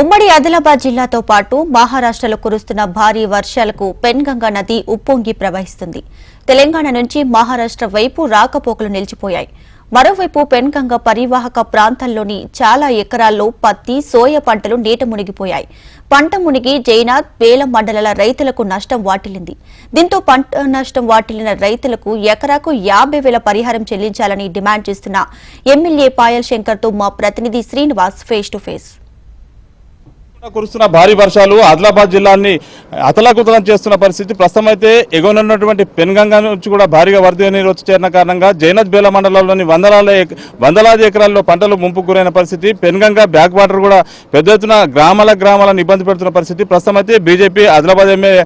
ఉమ్మడి ఆదిలాబాద్ జిల్లాతో పాటు మహారాష్ట్రలో కురుస్తున్న భారీ వర్షాలకు పెన్గంగా నది ఉప్పొంగి ప్రవహిస్తుంది. తెలంగాణ నుంచి మహారాష్ట్ర వైపు రాకపోకలు నిలిచిపోయాయి. మరోవైపు పెన్గంగ పరివాహక ప్రాంతాల్లోని చాలా ఎకరాల్లో పత్తి సోయ పంటలు నీట మునిగిపోయాయి. పంట మునిగి జైనాథ్ బేలం మండలాల రైతులకు నష్టం వాటిల్లింది. దీంతో పంట నష్టం వాటిల్లిన రైతులకు ఎకరాకు యాభై వేల పరిహారం చెల్లించాలని డిమాండ్ చేస్తున్న ఎమ్మెల్యే పాయల్ శంకర్తో మా ప్రతినిధి శ్రీనివాస్ ఫేస్ టు ఫేస్. కురుస్తున్న భారీ వర్షాలు ఆదిలాబాద్ జిల్లాని అతలాకుతలం చేస్తున్న పరిస్థితి. ప్రస్తుతం అయితే ఎగువనున్నటువంటి పెనుగంగ నుంచి కూడా భారీగా వరద నీరు వచ్చి చేరిన కారణంగా జైనత్ బేల మండలంలోని వందలాల వందలాది ఎకరాల్లో పంటలు ముంపుకు గురైన పరిస్థితి. పెన్గంగా బ్యాక్ వాటర్ కూడా పెద్ద ఎత్తున గ్రామాల గ్రామాలను ఇబ్బంది పెడుతున్న పరిస్థితి. ప్రస్తుతం అయితే బీజేపీ ఆదిలాబాద్ ఎమ్మెల్యే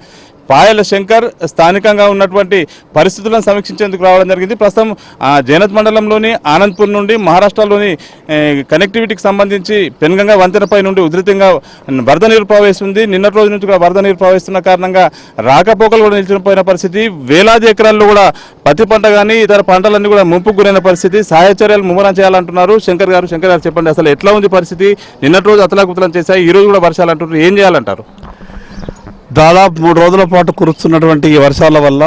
పాయల శంకర్ స్థానికంగా ఉన్నటువంటి పరిస్థితులను సమీక్షించేందుకు రావడం జరిగింది. ప్రస్తుతం ఆ, జైనత్ మండలంలోని ఆనంద్పూర్ నుండి మహారాష్ట్రలోని కనెక్టివిటీకి సంబంధించి పెనుగంగా వంతెనపై నుండి ఉధృతంగా వరద నీరు ప్రవహిస్తుంది. నిన్నటి రోజు నుంచి కూడా వరద నీరు ప్రవహిస్తున్న కారణంగా రాకపోకలు కూడా నిలిచిపోయిన పరిస్థితి. వేలాది ఎకరాల్లో కూడా పత్తి పంట కానీ ఇతర పంటలన్నీ కూడా ముంపుకు గురైన పరిస్థితి. సహాయ చర్యలు ముమ్మరం చేయాలంటున్నారు. శంకర్ గారు శంకర్ గారు చెప్పండి. అసలు ఎట్లా ఉంది పరిస్థితి? నిన్నటి రోజు అతలాకుతలం చేశాయి. ఈ రోజు కూడా వర్షాలు అంటున్నారు. ఏం చేయాలంటారు? దాదాపు మూడు రోజుల పాటు కురుస్తున్నటువంటి ఈ వర్షాల వల్ల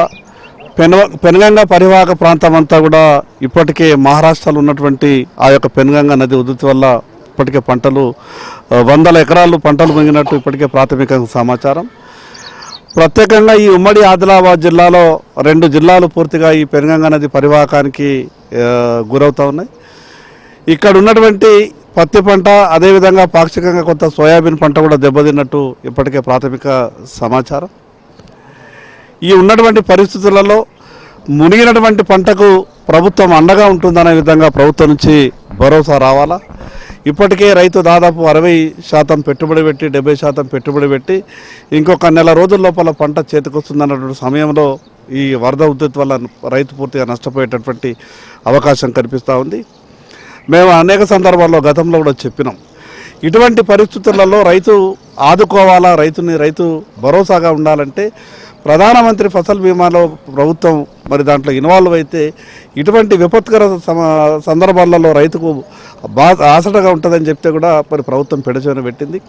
పెన పెనుగంగ పరివాహక ప్రాంతం అంతా కూడా ఇప్పటికే మహారాష్ట్రలో ఉన్నటువంటి ఆ యొక్క పెనుగంగ నది ఉధృతి వల్ల ఇప్పటికే పంటలు వందల ఎకరాలు పంటలు మునిగినట్టు ఇప్పటికే ప్రాథమిక సమాచారం. ప్రత్యేకంగా ఈ ఉమ్మడి ఆదిలాబాద్ జిల్లాలో రెండు జిల్లాలు పూర్తిగా ఈ పెనుగంగ నది పరివాహకానికి గురవుతూ ఉన్నాయి. ఇక్కడ ఉన్నటువంటి పత్తి పంట అదేవిధంగా పాక్షికంగా కొంత సోయాబీన్ పంట కూడా దెబ్బతిన్నట్టు ఇప్పటికే ప్రాథమిక సమాచారం. ఈ ఉన్నటువంటి పరిస్థితులలో మునిగినటువంటి పంటకు ప్రభుత్వం అండగా ఉంటుందనే విధంగా ప్రభుత్వం నుంచి భరోసా రావాలా? ఇప్పటికే రైతు దాదాపు అరవై శాతం పెట్టుబడి పెట్టి డెబ్బై శాతం పెట్టుబడి పెట్టి ఇంకొక నెల రోజుల లోపల పంట చేతికొస్తుందన్నటువంటి సమయంలో ఈ వరద ఉద్ధృతి వల్ల రైతు పూర్తిగా నష్టపోయేటటువంటి అవకాశం కనిపిస్తూ ఉంది. మేము అనేక సందర్భాల్లో గతంలో కూడా చెప్పినాం. ఇటువంటి పరిస్థితులలో రైతు ఆదుకోవాలా? రైతుని రైతు భరోసాగా ఉండాలంటే ప్రధానమంత్రి ఫసల్ బీమాలో ప్రభుత్వం మరి దాంట్లో ఇన్వాల్వ్ అయితే ఇటువంటి విపత్కర సందర్భాలలో రైతుకు బా ఆసటగా ఉంటుందని చెప్తే కూడా మరి ప్రభుత్వం పెడచోన పెట్టింది.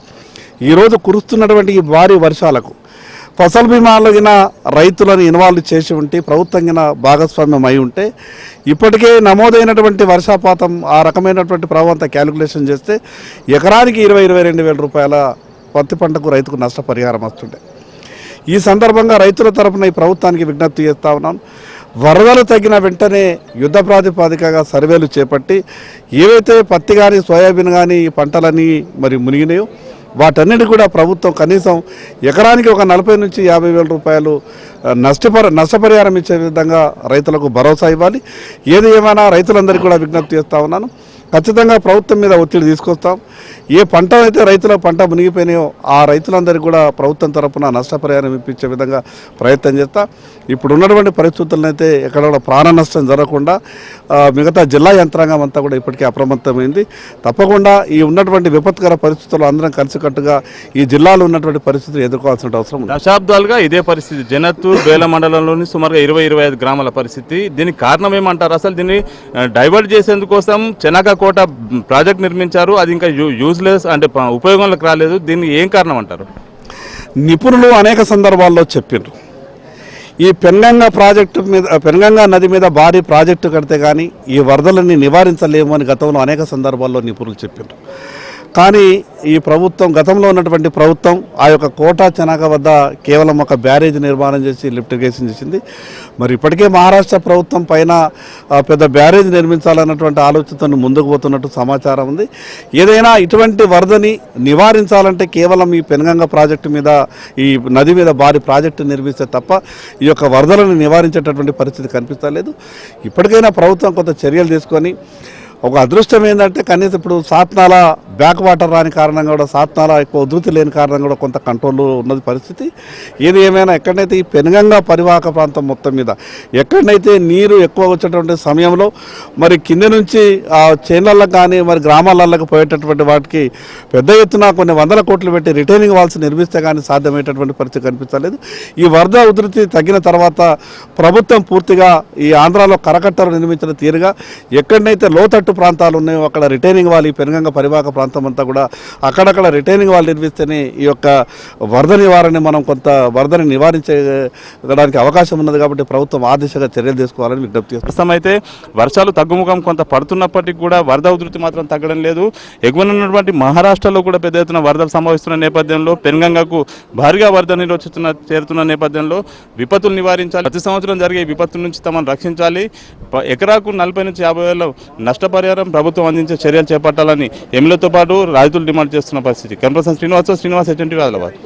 ఈరోజు కురుస్తున్నటువంటి ఈ భారీ వర్షాలకు ఫసల్ బీమాలో రైతులను ఇన్వాల్వ్ చేసి ఉంటే ప్రభుత్వం భాగస్వామ్యం అయి ఉంటే ఇప్పటికే నమోదైనటువంటి వర్షాపాతం ఆ రకమైనటువంటి ప్రభావంత క్యాలిక్యులేషన్ చేస్తే ఎకరానికి ఇరవై ఇరవై రెండు వేల రూపాయల పత్తి పంటకు రైతుకు నష్టపరిహారం వస్తుండే. ఈ సందర్భంగా రైతుల తరపున ఈ ప్రభుత్వానికి విజ్ఞప్తి చేస్తా ఉన్నాం. వరదలు తగ్గిన వెంటనే యుద్ధ ప్రాతిపాదికగా సర్వేలు చేపట్టి ఏవైతే పత్తి కానీ సోయాబీన్ కానీ ఈ పంటలని మరి మునిగినాయో వాటన్నిటి కూడా ప్రభుత్వం కనీసం ఎకరానికి ఒక నలభై నుంచి యాభై వేల రూపాయలు నష్టపర నష్టపరి నష్టపరిహారం ఇచ్చే విధంగా రైతులకు భరోసా ఇవ్వాలి. ఏది ఏమైనా రైతులందరికీ కూడా విజ్ఞప్తి చేస్తా ఉన్నాను. ఖచ్చితంగా ప్రభుత్వం మీద ఒత్తిడి తీసుకొస్తాం. ఏ పంట అయితే రైతుల పంట మునిగిపోయినాయో ఆ రైతులందరికీ కూడా ప్రభుత్వం తరపున నష్టపరిహారం ఇప్పించే విధంగా ప్రయత్నం చేస్తా. ఇప్పుడు ఉన్నటువంటి పరిస్థితులను అయితే ఎక్కడ కూడా ప్రాణ నష్టం జరగకుండా మిగతా జిల్లా యంత్రాంగం అంతా కూడా ఇప్పటికే అప్రమత్తమైంది. తప్పకుండా ఈ ఉన్నటువంటి విపత్కర పరిస్థితుల్లో అందరం కలిసికట్టుగా ఈ జిల్లాలో ఉన్నటువంటి పరిస్థితులు ఎదుర్కోవాల్సిన అవసరం ఉంది. దశాబ్దాలుగా ఇదే పరిస్థితి. జనత్తు బేల మండలంలోని సుమారుగా ఇరవై ఇరవై ఐదు గ్రామాల పరిస్థితి. దీనికి కారణం ఏమంటారు? అసలు దీన్ని డైవర్ట్ చేసేందుకోసం చెనక కోట ప్రాజెక్ట్ నిర్మించారు. అది ఇంకా యూ- యూజ్లెస్ అంటే ఉపయోగంలోకి రాలేదు. దీన్ని ఏం కారణం అంటారు? నిపుణులు అనేక సందర్భాల్లో చెప్పిండ్రు ఈ పెన్గంగా ప్రాజెక్టు మీద పెన్గంగా నది మీద భారీ ప్రాజెక్టు కడితే కానీ ఈ వరదలని నివారించలేము అని గతంలో అనేక సందర్భాల్లో నిపుణులు చెప్పిండ్రు కానీ ఈ ప్రభుత్వం గతంలో ఉన్నటువంటి ప్రభుత్వం ఆ యొక్క కోటా చెనాక వద్ద కేవలం ఒక బ్యారేజ్ నిర్మాణం చేసి లిఫ్ట్ ఇరిగేషన్ చేసింది. మరి ఇప్పటికే మహారాష్ట్ర ప్రభుత్వం పైన పెద్ద బ్యారేజ్ నిర్మించాలన్నటువంటి ఆలోచనతో ముందుకు పోతున్నట్టు సమాచారం ఉంది. ఏదైనా ఇటువంటి వరదని నివారించాలంటే కేవలం ఈ పెనగంగ ప్రాజెక్టు మీద ఈ నది మీద భారీ ప్రాజెక్టు నిర్మిస్తే తప్ప ఈ యొక్క వరదలను నివారించేటటువంటి పరిస్థితి కనిపిస్తలేదు. ఇప్పటికైనా ప్రభుత్వం కొంత చర్యలు తీసుకొని ఒక అదృష్టం ఏంటంటే కనీసం ఇప్పుడు సాత్నాల బ్యాక్ వాటర్ రాని కారణంగా కూడా సాత్నాల ఎక్కువ ఉధృతి లేని కారణంగా కూడా కొంత కంట్రోల్లో ఉన్నది పరిస్థితి. ఏది ఏమైనా ఎక్కడైతే ఈ పెనుగంగా పరివాహక ప్రాంతం మొత్తం మీద ఎక్కడైతే నీరు ఎక్కువ వచ్చేటువంటి సమయంలో మరి కింద నుంచి ఆ చేన్లలకు కానీ మరి గ్రామాలకు పోయేటటువంటి వాటికి పెద్ద ఎత్తున కొన్ని వందల కోట్లు పెట్టి రిటైనింగ్ వాల్స్ నిర్మిస్తే కానీ సాధ్యమయ్యేటటువంటి పరిస్థితి కనిపించలేదు. ఈ వరద ఉధృతి తగ్గిన తర్వాత ప్రభుత్వం పూర్తిగా ఈ ఆంధ్రాలో కరకట్టలు నిర్మించిన తీరుగా ఎక్కడైతే లోతట్టు ప్రాంతాలు ఉన్నాయో అక్కడ రిటైనింగ్ వాల్ ఈ పెనుగంగ పరివాహక ప్రాంతం ప్రాంతం అంతా కూడా అక్కడక్కడ రిటైనింగ్ వాళ్ళు నిర్మిస్తేనే ఈ యొక్క వరద నివారణ మనం కొంత వరదని నివారించడానికి అవకాశం ఉన్నది కాబట్టి ప్రభుత్వం ఆ దిశగా చర్యలు తీసుకోవాలని విజ్ఞప్తి ప్రస్తుతం అయితే వర్షాలు తగ్గుముఖం కొంత పడుతున్నప్పటికీ కూడా వరద ఉధృతి మాత్రం తగ్గడం లేదు. ఎగువనున్నటువంటి మహారాష్ట్రలో కూడా పెద్ద ఎత్తున వరదలు సంభవిస్తున్న నేపథ్యంలో పెనుగంగకు భారీగా వరద నీరు వచ్చుతున్న చేరుతున్న నేపథ్యంలో విపత్తులు నివారించాలి. ప్రతి సంవత్సరం జరిగే విపత్తుల నుంచి తమను రక్షించాలి. ఎకరాకు నలభై నుంచి యాభై వేల నష్టపరిహారం ప్రభుత్వం అందించే చర్యలు చేపట్టాలని ఎమ్మెల్యేతో పాటు రైతులు డిమాండ్ చేస్తున్న పరిస్థితి. కనపర్సన్ శ్రీనివాస శ్రీనివాస్ హెచ్ఎంటీ ఆదిలాబాద్.